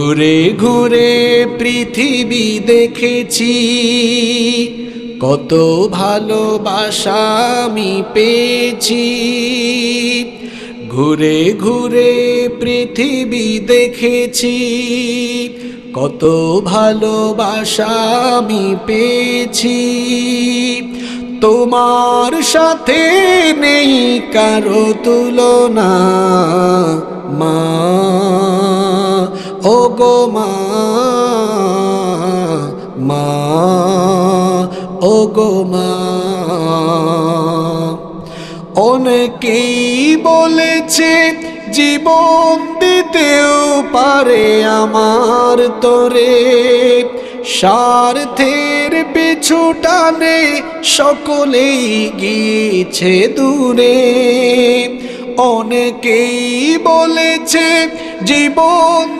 ঘুরে ঘুরে পৃথিবী দেখেছি। কত ভালোবাসা আমি পেয়েছি। ঘুরে ঘুরে পৃথিবী দেখেছি। কত ভালোবাসা আমি পেয়েছি। তোমার সাথে নেই কারও তুলনা। গো মা ও গো মা। অনেকেই বলেছে, জীবন দিতেও পারে আমার তোরে। স্বার্থের পিছু টানে সকলেই গিয়েছে দূরে। অনেকেই বলেছে, জীবন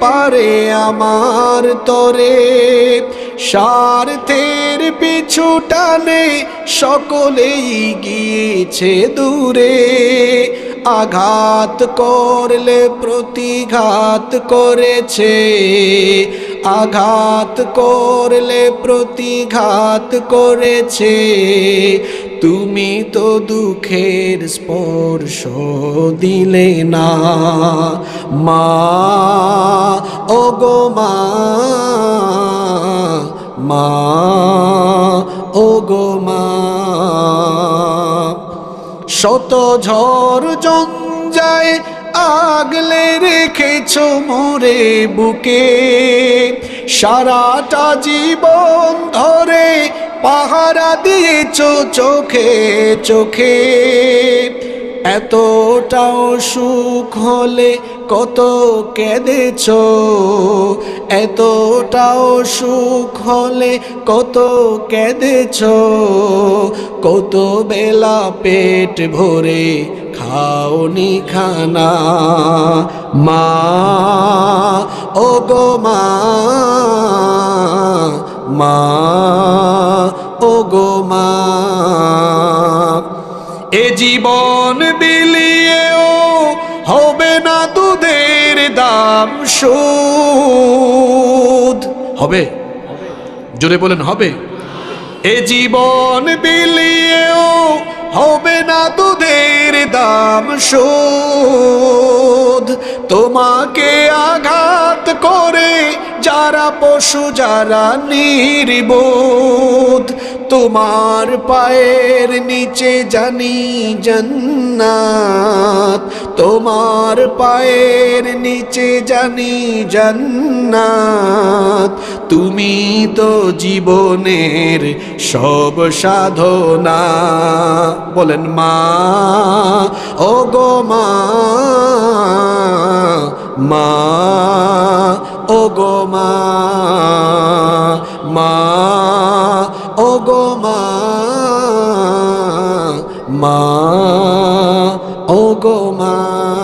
পারে আমার তরে। স্বার্থের পিছু টানে সকলেই গিয়েছে দূরে। আঘাত করলে প্রতিঘাত করেছে। আঘাত করলে প্রতিঘাত করেছে। তুমি তো দুঃখের স্পর্শ দিলে না। মা ও গো মা মা শত ঝড় জঞ্জায় আগলে রেখেছ মোরে বুকে। সারাটা জীবন ধরে পাহারা দিয়েছ চোখে চোখে। এতটাও সুখ হলে কত কেঁদেছ? এতটাও সুখ হলে কত কেঁদেছ? কত বেলা পেট ভরে খাওনি খানা। মা ও গো মা মা ও গো মা। এ জীবন বিলিয়েও হবে না দুধের দাম সুদ। হবে? জোরে বলেন, হবে? এ জীবন বিলিয়েও হবে না দুধের দাম শোধ তোমাকে আঘাত যারা পশু, যারা নির্বোধ, তোমার পায়ের নিচে জানি জান্নাত, তোমার পায়ের নিচে জানি জান্নাত। তুমি তো জীবনের সব সাধনা। বলেন মা ও গো মা মা। গো মা ও গো মা মা ও গো মা।